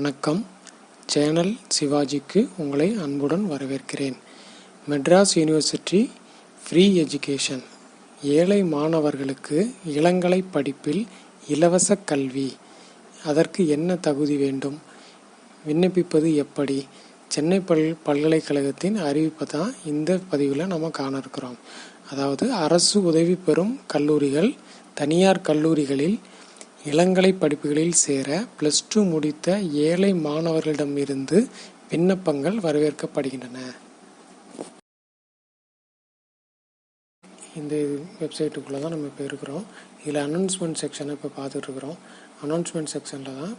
வணக்கம். சேனல் சிவாஜிக்கு உங்களை அன்புடன் வரவேற்கிறேன். Madras university free education. ஏழை மாணவர்களுக்கு இளங்கலை படிப்பில் இலவச கல்வி. அதற்கு என்ன தகுதி வேண்டும்? விண்ணப்பிப்பது எப்படி? சென்னை பல் பல்கலைக்கழகத்தின் அறிவிப்பை தான் இந்த பதிவில் நம்ம காண இருக்கிறோம். அதாவது அரசு உதவி பெறும் கல்லூரிகள் தனியார் கல்லூரிகளில் இளங்கலை படிப்புகளில் சேர ப்ளஸ் டூ முடித்த ஏழை மாணவர்களிடமிருந்து விண்ணப்பங்கள் வரவேற்கப்படுகின்றன. இந்த வெப்சைட்டுக்குள்ளே தான் நம்ம இப்போ இருக்கிறோம். இதில் அனௌன்ஸ்மெண்ட் செக்ஷனை இப்போ பார்த்துட்டு இருக்கிறோம். அனௌன்ஸ்மெண்ட் செக்ஷனில் தான்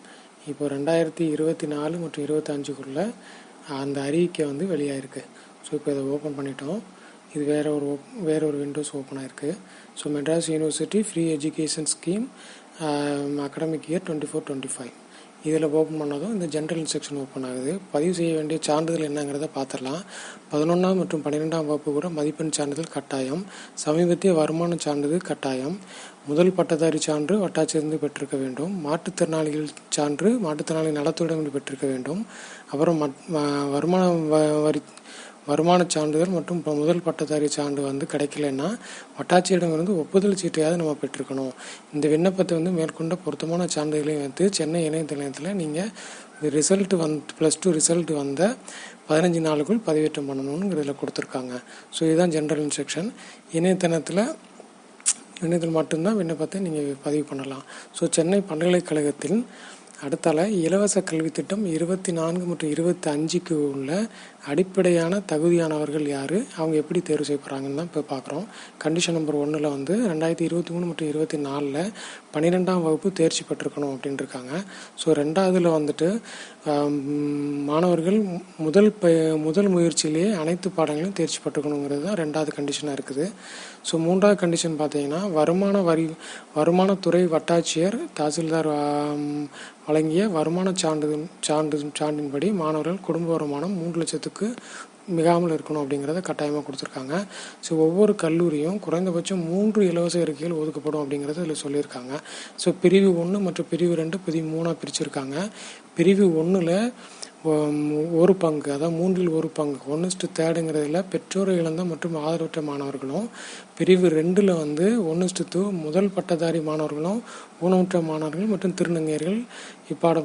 இப்போ ரெண்டாயிரத்தி இருபத்தி நாலு மற்றும் இருபத்தஞ்சுக்குள்ளே அந்த அறிவிக்கை வந்து வெளியாயிருக்கு. ஸோ இப்போ இதை ஓப்பன் பண்ணிட்டோம். இது வேற ஒரு ஓப் வேற ஒரு விண்டோஸ் ஓப்பன் ஆயிருக்கு. So Madras university free education scheme academic year twenty four twenty five இதில் ஓப்பன் பண்ணதும் இந்த ஜென்ரல் இன்ஸ்ட்ரக்ஷன் ஓப்பன் ஆகுது. பதிவு செய்ய வேண்டிய சான்றிதழ் என்னங்கிறத பார்த்துடலாம். பதினொன்றாம் மற்றும் பன்னிரெண்டாம் வகுப்பு கூட மதிப்பெண் சான்றிதழ் கட்டாயம். சமீபத்திய வருமான சான்றிதழ் கட்டாயம். முதல் பட்டதாரி சான்று வட்டாட்சியிலிருந்து பெற்றிருக்க வேண்டும். மாற்றுத்திறனாளிகள் சான்று மாற்றுத்திறனாளி நலத்துடன் பெற்றிருக்க வேண்டும். அப்புறம் மட்- வருமான வரி வருமான சான்றிதழ் மற்றும் இப்போ முதல் பட்டதாரி சான்று வந்து கிடைக்கலன்னா வட்டாட்சியிடமிருந்து ஒப்புதல் சீட்டையாவது நம்ம பெற்றிருக்கணும். இந்த விண்ணப்பத்தை வந்து மேற்கொண்ட பொருத்தமான சான்றிதழையும் வந்து சென்னை இணையதளத்தில் நீங்கள் ரிசல்ட் வந் ப்ளஸ் டூ ரிசல்ட் வந்த பதினஞ்சு நாளுக்குள் பதிவேற்றம் பண்ணணுங்கிறதுல கொடுத்துருக்காங்க. ஸோ இதுதான் ஜென்ரல் இன்ஸ்ட்ரக்ஷன் இணையதளத்தில் இணையத்தில் மட்டும்தான் விண்ணப்பத்தை நீங்கள் பதிவு பண்ணலாம். ஸோ சென்னை பல்கலைக்கழகத்தின் அடுத்தால இலவச கல்வி திட்டம் இருபத்தி நான்கு மற்றும் இருபத்தி அஞ்சுக்கு உள்ள அடிப்படையான தகுதியானவர்கள் யார்? அவங்க எப்படி தேர்வு செய்யப்படுறாங்கன்னு தான் இப்போ பார்க்குறோம் கண்டிஷன் நம்பர் ஒன்றில் வந்து ரெண்டாயிரத்தி இருபத்தி மூணு மற்றும் இருபத்தி நாலில் பன்னிரெண்டாம் வகுப்பு தேர்ச்சி பெற்றிருக்கணும் அப்படின்னு இருக்காங்க ஸோ ரெண்டாவதில் வந்துட்டு மாணவர்கள் மு- முதல் ப முதல் முயற்சியிலேயே அனைத்து பாடங்களையும் தேர்ச்சி பெற்றுக்கணுங்கிறது தான் ரெண்டாவது கண்டிஷனாக இருக்குது. ஸோ மூன்றாவது கண்டிஷன் பார்த்தீங்கன்னா வருமான வரி வருமானத்துறை வட்டாட்சியர் தாசில்தார் வழங்கிய வருமான சான்றிதழ் சான்று சான்றின்படி மாணவர்கள் குடும்ப வருமானம் மூன்று லட்சத்துக்கு மிகாமல் இருக்கணும் அப்படிங்கிறத கட்டாயமாக கொடுத்துருக்காங்க. ஸோ ஒவ்வொரு கல்லூரியும் குறைந்தபட்சம் மூன்று இலவச இருக்கைகள் ஒதுக்கப்படும் அப்படிங்கிறத இதில் சொல்லியிருக்காங்க. ஸோ பிரிவு ஒன்று மற்றும் பிரிவு ரெண்டு பிரிவு மூணாக பிரிச்சுருக்காங்க. பிரிவு ஒன்றில் ஒரு பங்கு அதாவது மூன்றில் ஒரு பங்கு. ஒன்று தேர்டுங்கிறதுல பெற்றோரை இழந்த மற்றும் ஆதரவற்ற மாணவர்களும் பிரிவு ரெண்டில் வந்து ஒன்று டூ முதல் பட்டதாரி மாணவர்களும் ஊனமுற்ற மாணவர்கள் மற்றும் திருநங்கையர்கள் இப்பாட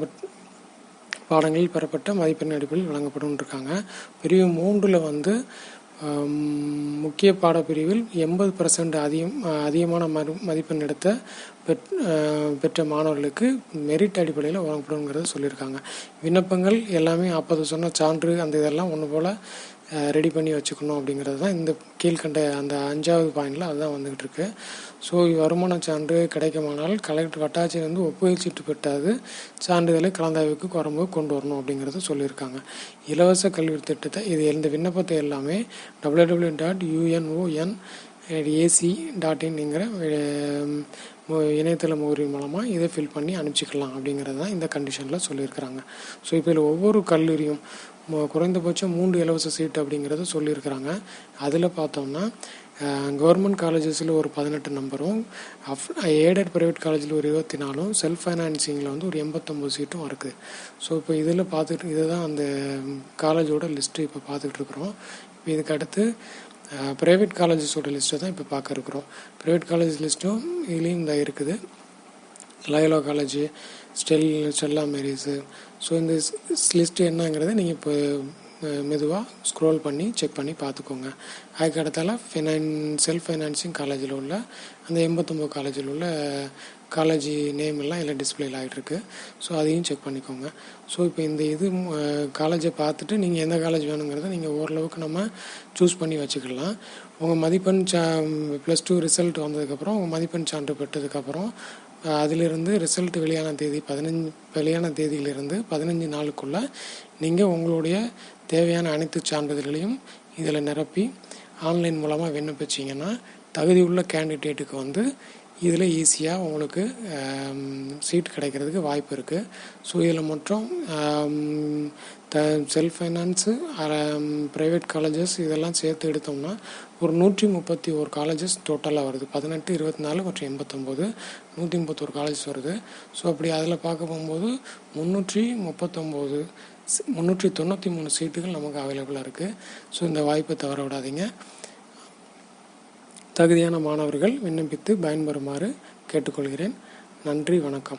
பாடங்களில் பெறப்பட்ட மதிப்பெண் அடிப்படையில் வழங்கப்படும் இருக்காங்க பிரிவு மூன்றில் வந்து முக்கிய பாடப்பிரிவில் எண்பது பர்சன்ட் அதிகம் அதிகமான மறு மதிப்பெண் எடுத்த பெற் பெற்ற மாணவர்களுக்கு மெரிட் அடிப்படையில் வழங்கப்படுங்கிறத சொல்லியிருக்காங்க. விண்ணப்பங்கள் எல்லாமே அப்போது சொன்ன சான்று அந்த இதெல்லாம் ஒன்று போல் ரெடி பண்ணி வச்சுக்கணும் அப்படிங்கிறது தான் இந்த கீழ்கண்ட அந்த அஞ்சாவது பாயிண்டில் அதுதான் வந்துக்கிட்டு இருக்கு. ஸோ வருமான சான்று கிடைக்குமானால் கலெக்டர் வட்டாட்சியர் வந்து ஒப்புதல் சீட்டு பெற்றாது. சான்றிதழை கலந்தாய்வுக்கு வரும்போது கொண்டு வரணும் அப்படிங்கிறத சொல்லியிருக்காங்க. இலவச கல்வி திட்டத்தை இது இந்த விண்ணப்பத்தை எல்லாமே W W dot U N O M A C dot இன்ங்கிற இணையதள முகவரி மூலமாக இதை ஃபில் பண்ணி அனுப்பிச்சிக்கலாம் அப்படிங்கிறது தான் இந்த கண்டிஷனில் சொல்லியிருக்கிறாங்க. ஸோ இப்போ இதில் ஒவ்வொரு கல்லூரியும் குறைந்தபட்சம் மூன்று இலவச சீட் அப்படிங்கிறத சொல்லியிருக்கிறாங்க. அதில் பார்த்தோம்னா கவர்மெண்ட் காலேஜஸில் ஒரு பதினெட்டு நம்பரும் அஃப் ஏடட் ப்ரைவேட் காலேஜில் ஒரு இருபத்தி நாலும் செல்ஃப் ஃபைனான்சிங்கில் வந்து ஒரு எண்பத்தொம்பது சீட்டும் இருக்குது ஸோ இப்போ இதில் பார்த்துட்டு இதுதான் அந்த காலேஜோட லிஸ்ட்டு இப்போ பார்த்துக்கிட்டு இருக்கிறோம். இப்போ இதுக்கு அடுத்து ப்ரைவேட் காலேஜஸோட லிஸ்ட்டை தான் இப்போ பார்க்க இருக்கிறோம். ப்ரைவேட் காலேஜ் லிஸ்ட்டும் இதுலேயும் இந்த இருக்குது. லயோலா காலேஜ் ஸ்டெல் ஸ்டெல்லா மேரிஸு ஸோ இந்த லிஸ்ட்டு என்னங்கிறத நீங்கள் இப்போ மெதுவாக ஸ்க்ரோல் பண்ணி செக் பண்ணி பார்த்துக்கோங்க. அதுக்கு அடுத்தால ஃபினான் செல்ஃப் ஃபைனான்சிங் காலேஜில் உள்ள அந்த எண்பத்தொம்போது காலேஜில் உள்ள காலேஜ் நேம் எல்லாம் இதில் டிஸ்பிளேல ஆகிட்டுருக்கு ஸோ அதையும் செக் பண்ணிக்கோங்க. ஸோ இப்போ இந்த இது காலேஜை பார்த்துட்டு நீங்கள் எந்த காலேஜ் வேணுங்கிறத நீங்கள் ஓரளவுக்கு நம்ம சூஸ் பண்ணி வச்சுக்கலாம். உங்கள் மதிப்பெண் சா ப்ளஸ் டூ ரிசல்ட் வந்ததுக்கப்புறம் உங்கள் மதிப்பெண் சான்று பெற்றதுக்கப்புறம் அதிலிருந்து ரிசல்ட் வெளியான தேதி பதினஞ்சு வெளியான தேதியிலிருந்து பதினஞ்சு நாளுக்குள்ளே நீங்கள் உங்களுடைய தேவையான அனைத்து சான்றிதழ்களையும் இதில் நிரப்பி ஆன்லைன் மூலமாக விண்ணப்பிச்சிங்கன்னா தகுதி உள்ள கேண்டிடேட்டுக்கு வந்து இதில் ஈஸியாக உங்களுக்கு சீட் கிடைக்கிறதுக்கு வாய்ப்பு இருக்குது ஸோ இதில் மற்றும் the self finance private colleges இதெல்லாம் சேர்த்து எடுத்தோம்னா ஒரு நூற்றி முப்பத்தி ஒரு காலேஜஸ் டோட்டலாக வருது. பதினெட்டு இருபத்தி நாலு மற்றும் எண்பத்தொம்போது நூற்றி முப்பத்தொரு காலேஜஸ் வருது. ஸோ அப்படி அதில் பார்க்க போகும்போது முந்நூற்றி முப்பத்தொம்போது முந்நூற்றி தொண்ணூற்றி மூணு சீட்டுகள் நமக்கு அவைலபிளாக இருக்குது ஸோ இந்த வாய்ப்பை தவற விடாதீங்க. தகுதியான மாணவர்கள் விண்ணப்பித்து பயன்பெறுமாறு கேட்டுக்கொள்கிறேன். நன்றி வணக்கம்.